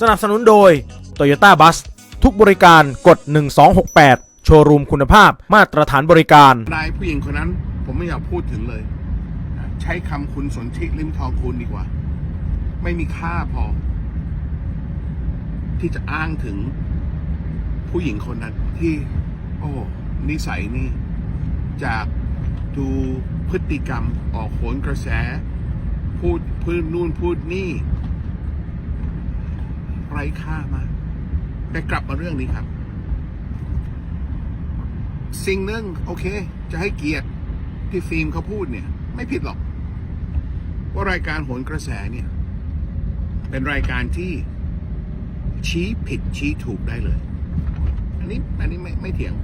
สนับสนุนโดย Toyota Bus ทุกบริการกด 1268 โชว์รูมคุณภาพมาตรฐานบริการ นายผู้หญิงคนนั้น ผมไม่อยากพูดถึงเลยใช้คำคุณสนธิลิมทองคุณดีกว่า ไม่มีค่าพอ ที่จะอ้างถึงผู้หญิงคนนั้นที่ โอ้นิสัยนี่ จากดูพฤติกรรมออกโหนกระแส พูดพูดนู่นพูดนี่ ไร้ค่ามากแต่กลับมาเรื่องนี้ครับ สิ่งหนึ่งโอเค จะให้เกียรติที่ฟิล์มเขาพูดเนี่ย ไม่ผิดหรอก ว่ารายการโหนกระแสเนี่ย เป็นรายการที่ชี้ผิดชี้ถูกได้เลย อันนี้อันนี้ไม่ไม่เถียง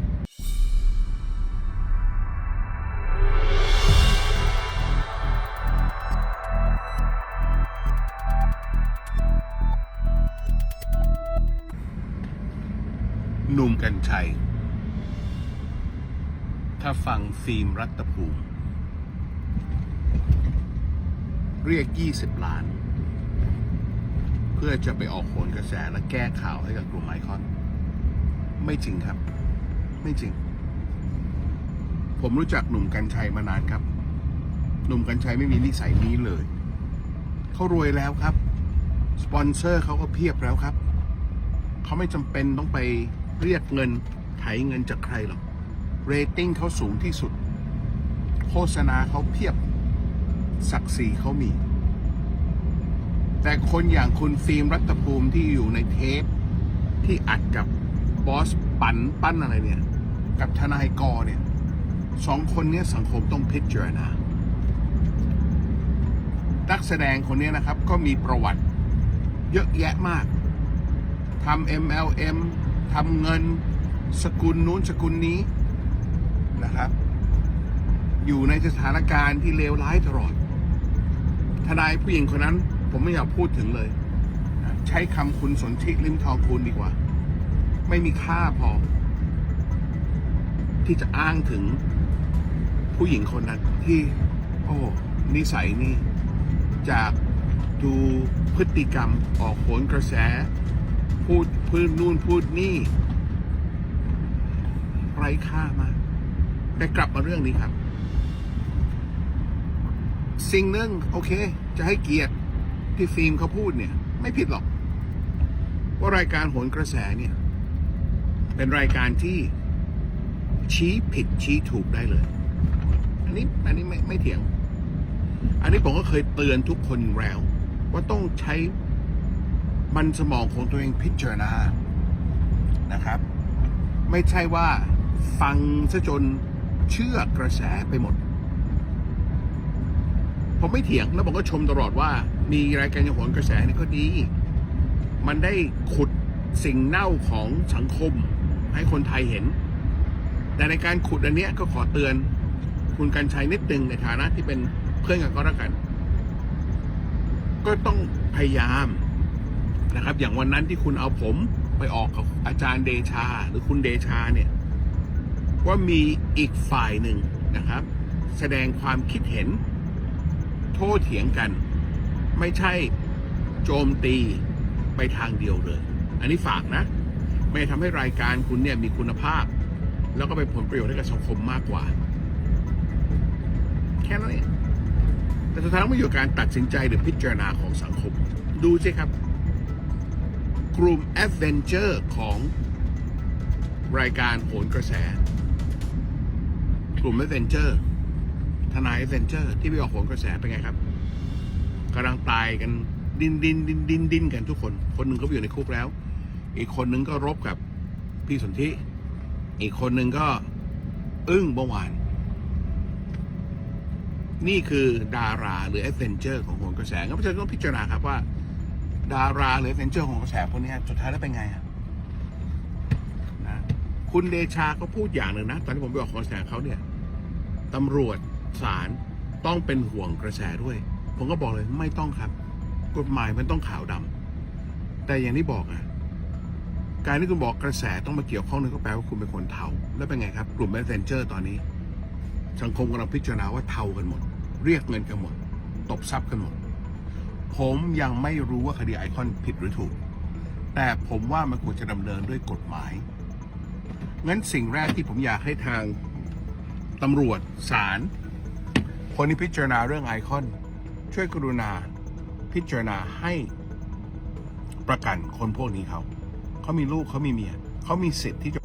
หนุ่มกัญชัย ถ้าฟังฟิล์มรัตภูมิ เรียก 20 ล้าน เพื่อจะไปออกโหนกระแสและแก้ข่าวให้กับกลุ่มไอคอน ไม่จริงครับ ไม่จริง ผมรู้จักหนุ่มกัญชัยมานานครับ หนุ่มกัญชัยไม่มีนิสัยนี้เลย เขารวยแล้วครับ สปอนเซอร์เขาก็เพียบแล้วครับ เขาไม่จำเป็นต้องไป เรียกเงินไถเงินจากใครหรอกเรตติ้งเขาสูงที่สุด โฆษณาเขาเพียบศักดิ์ศรีเขามี แต่คนอย่างคุณฟิล์มรัตภูมิที่อยู่ในเทป ที่อัดกับบอสปันปั้นอะไรเนี่ย กับทนายกอเนี่ยสองคนนี้สังคมต้องพิจารณานักแสดงคนนี้นะครับก็มีประวัติเยอะแยะมากทำ MLM ทำเงินสกุลนู้นสกุลนี้นะครับ อยู่ในสถานการณ์ที่เลวร้ายตลอด ทนายผู้หญิงคนนั้น ผมไม่อยากพูดถึงเลย ใช้คำคุณสนธิลิมทองคุณดีกว่า ไม่มีค่าพอ ที่จะอ้างถึงผู้หญิงคนนั้นที่ โอ้นิสัยนี่ จากดูพฤติกรรมออกโหนกระแส พูดพูดนู่นพูดนี่ ไร้ค่ามากแต่กลับมาเรื่องนี้ครับ สิ่งหนึ่งโอเค จะให้เกียรติที่ฟิล์มเขาพูดเนี่ย ไม่ผิดหรอก ว่ารายการโหนกระแสเนี่ย เป็นรายการที่ชี้ผิดชี้ถูกได้เลย อันนี้อันนี้ไม่ไม่เถียง อันนี้ผมก็เคยเตือนทุกคนแล้ว ว่าต้องใช้ มันสมองของตัวเองพิจารณานะครับ ไม่ใช่ว่าฟังซะจนเชื่อกระแสไปหมด ผมไม่เถียงแล้วผมก็ชมตลอดว่า มีรายการย่างโหนกระแสนี่ก็ดี มันได้ขุดสิ่งเน่าของสังคมให้คนไทยเห็น แต่ในการขุดอันเนี้ยก็ขอเตือนคุณกัญชัยนิดนึงในฐานะที่เป็นเพื่อนกันก็แล้วกัน ก็ต้องพยายาม นะครับ อย่างวันนั้นที่คุณเอาผมไปออกกับอาจารย์เดชา หรือคุณเดชาเนี่ย ว่ามีอีกฝ่ายหนึ่งนะครับ แสดงความคิดเห็นโต้เถียงกัน ไม่ใช่โจมตีไปทางเดียวเลย อันนี้ฝากนะ ไม่ทำให้รายการคุณเนี่ยมีคุณภาพ แล้วก็เป็นผลประโยชน์ให้กับสังคมมากกว่า แค่นั้นเองแต่สุดท้ายต้องมาอยู่การตัดสินใจหรือพิจารณาของสังคม ดูสิครับ กลุ่ม a d v e n t u r e ของรายการโหนกระแส กลุ่ม a d v e n t u r e ทนาย a d v e n t u r e ที่ไปออกโหนกระแสเป็นไงครับกำลังตายกันดินดินดินดินดินกันทุกคน คนหนึ่งก็อยู่ในคุกแล้ว อีกคนหนึ่งก็รบกับพี่สนธิอีกคนหนึ่งก็ อึ้งเมื่อวาน นี่คือดาราหรือ a d v e n t u r e ของโหนกระแสงั้นเพราะฉะนั้นต้องพิจารณาครับว่า ดาราหรือ a d v e n t u r e ของกระแสพวกนี้สุดท้ายแล้วเป็นไงอะนะคุณเดชาก็พูดอย่างหนึ่งนะ ตอนที่ผมไปออกกระแสเขาเนี่ยตำรวจศาลต้องเป็นห่วงกระแสด้วย ผมก็บอกเลยไม่ต้องครับ กฎหมายมันต้องขาวดำแต่อย่างที่บอกอะการที่คุณบอกกระแสต้องมาเกี่ยวข้องนึงก็แปลว่าคุณเป็นคนเทาแล้วเป็นไงครับ กลุ่มแอดเวนเจอร์ตอนนี้ สังคมกำลังพิจารณาว่าเทากันหมด เรียกเงินกันหมด ตบทรัพย์กันหมด ผมยังไม่รู้ว่าคดีไอคอนผิดหรือถูก แต่ผมว่ามันควรจะดำเนินด้วยกฎหมาย งั้นสิ่งแรกที่ผมอยากให้ทางตำรวจศาลคนที่พิจารณาเรื่องไอคอน ช่วยกรุณาพิจารณาให้ประกันคนพวกนี้เขา เขามีลูกเขามีเมีย เขามีสิทธิ์ที่จะ